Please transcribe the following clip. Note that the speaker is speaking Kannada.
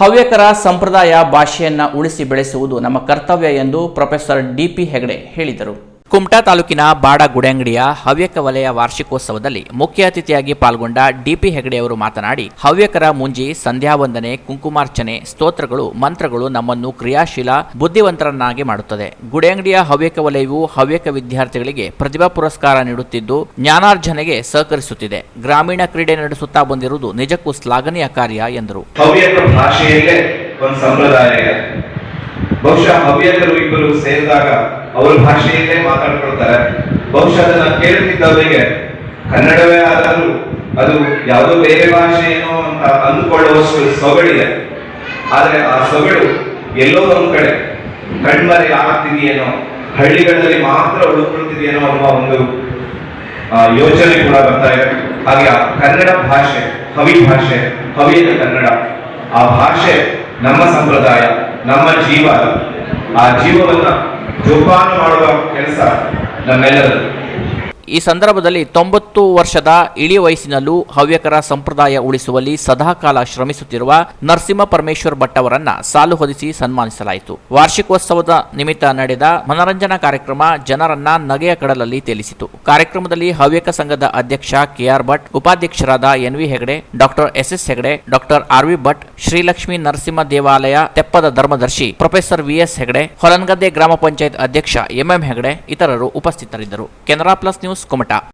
ಹವ್ಯಕರ ಸಂಪ್ರದಾಯ ಭಾಷೆಯನ್ನು ಉಳಿಸಿ ಬೆಳೆಸುವುದು ನಮ್ಮ ಕರ್ತವ್ಯ ಎಂದು ಪ್ರೊಫೆಸರ್ ಡಿಪಿ ಹೆಗಡೆ ಹೇಳಿದರು. ಕುಮಟಾ ತಾಲೂಕಿನ ಬಾಡ ಗುಡೆಂಗಡಿಯ ಹವ್ಯಕ ವಲಯ ವಾರ್ಷಿಕೋತ್ಸವದಲ್ಲಿ ಮುಖ್ಯ ಅತಿಥಿಯಾಗಿ ಪಾಲ್ಗೊಂಡ ಡಿಪಿ ಹೆಗಡೆಯವರು ಮಾತನಾಡಿ, ಹವ್ಯಕರ ಮುಂಜಿ ಸಂಧ್ಯಾವಂದನೆ ಕುಂಕುಮಾರ್ಚನೆ, ಸ್ತೋತ್ರಗಳು, ಮಂತ್ರಗಳು ನಮ್ಮನ್ನು ಕ್ರಿಯಾಶೀಲ, ಬುದ್ಧಿವಂತರನ್ನಾಗಿ ಮಾಡುತ್ತದೆ. ಗುಡೆಂಗಡಿಯ ಹವ್ಯಕ ವಲಯವು ಹವ್ಯಕ ವಿದ್ಯಾರ್ಥಿಗಳಿಗೆ ಪ್ರತಿಭಾ ಪುರಸ್ಕಾರ ನೀಡುತ್ತಿದ್ದು, ಜ್ಞಾನಾರ್ಜನೆಗೆ ಸಹಕರಿಸುತ್ತಿದೆ. ಗ್ರಾಮೀಣ ಕ್ರೀಡೆ ನಡೆಸುತ್ತಾ ಬಂದಿರುವುದು ನಿಜಕ್ಕೂ ಶ್ಲಾಘನೀಯ ಕಾರ್ಯ ಎಂದರು. ಭಾಷೆಯಲ್ಲೇ ಒಂದು ಸಂಪ್ರದಾಯ ಬಹುಶಃ ಹವ್ಯಕರು ಇಬ್ಬರು ಸೇರಿದಾಗ ಅವ್ರ ಭಾಷೆಯಲ್ಲೇ ಮಾತಾಡ್ಕೊಳ್ತಾರೆ. ಬಹುಶಃ ಅದನ್ನ ಕೇಳುತ್ತಿದ್ದವರಿಗೆ ಕನ್ನಡವೇ ಆದರೂ ಅದು ಯಾವುದೋ ಬೇರೆ ಭಾಷೆ ಏನೋ ಅಂತ ಅಂದುಕೊಳ್ಳುವಷ್ಟು ಸೊಗಡಿದೆ. ಆದರೆ ಆ ಸೊಗಡು ಎಲ್ಲೋ ಒಂದು ಕಡೆ ಕಣ್ಮರೆ ಆಗ್ತಿದೆಯೇನೋ ಹಳ್ಳಿಗಳಲ್ಲಿ ಮಾತ್ರ ಉಳ್ಕೊಳ್ತಿದೆಯೇನೋ ಅನ್ನುವ ಒಂದು ಯೋಚನೆ ಕೂಡ ಬರ್ತಾ ಇದೆ. ಹಾಗೆ ಆ ಕನ್ನಡ ಭಾಷೆ, ಹವಿ ಭಾಷೆ, ಹವಿಯದ ಕನ್ನಡ, ಆ ಭಾಷೆ ನಮ್ಮ ಸಂಪ್ರದಾಯ, ನಮ್ಮ ಜೀವ ಆ ಜೀವವನ್ನ ಜೋಪಾನ ಮಾಡುವ ಕೆಲಸ ನಮ್ಮೆಲ್ಲರದು ಈ ಸಂದರ್ಭದಲ್ಲಿ ತೊಂಬತ್ತು ವರ್ಷದ ಇಳಿ ವಯಸ್ಸಿನಲ್ಲೂ ಹವ್ಯಕರ ಸಂಪ್ರದಾಯ ಉಳಿಸುವಲ್ಲಿ ಸದಾಕಾಲ ಶ್ರಮಿಸುತ್ತಿರುವ ನರಸಿಂಹ ಪರಮೇಶ್ವರ್ ಭಟ್ ಅವರನ್ನ ಸಾಲು ಹೊದಿಸಿ ಸನ್ಮಾನಿಸಲಾಯಿತು. ವಾರ್ಷಿಕೋತ್ಸವದ ನಿಮಿತ್ತ ನಡೆದ ಮನರಂಜನಾ ಕಾರ್ಯಕ್ರಮ ಜನರನ್ನ ನಗೆಯ ಕಡಲಲ್ಲಿ ತೇಲಿಸಿತು. ಕಾರ್ಯಕ್ರಮದಲ್ಲಿ ಹವ್ಯಕ ಸಂಘದ ಅಧ್ಯಕ್ಷ ಕೆಆರ್ ಭಟ್, ಉಪಾಧ್ಯಕ್ಷರಾದ N V Hegde, doctor S S Hegde, doctor R V Bhat, Shrilakshmi Narasimha ದೇವಾಲಯ ತೆಪ್ಪದ ಧರ್ಮದರ್ಶಿ professor V S Hegde Holangadde ಗ್ರಾಮ ಪಂಚಾಯತ್ ಅಧ್ಯಕ್ಷ ಎಂಎಂ ಹೆಗಡೆ, ಇತರರು ಉಪಸ್ಥಿತರಿದ್ದರು. Canara plus news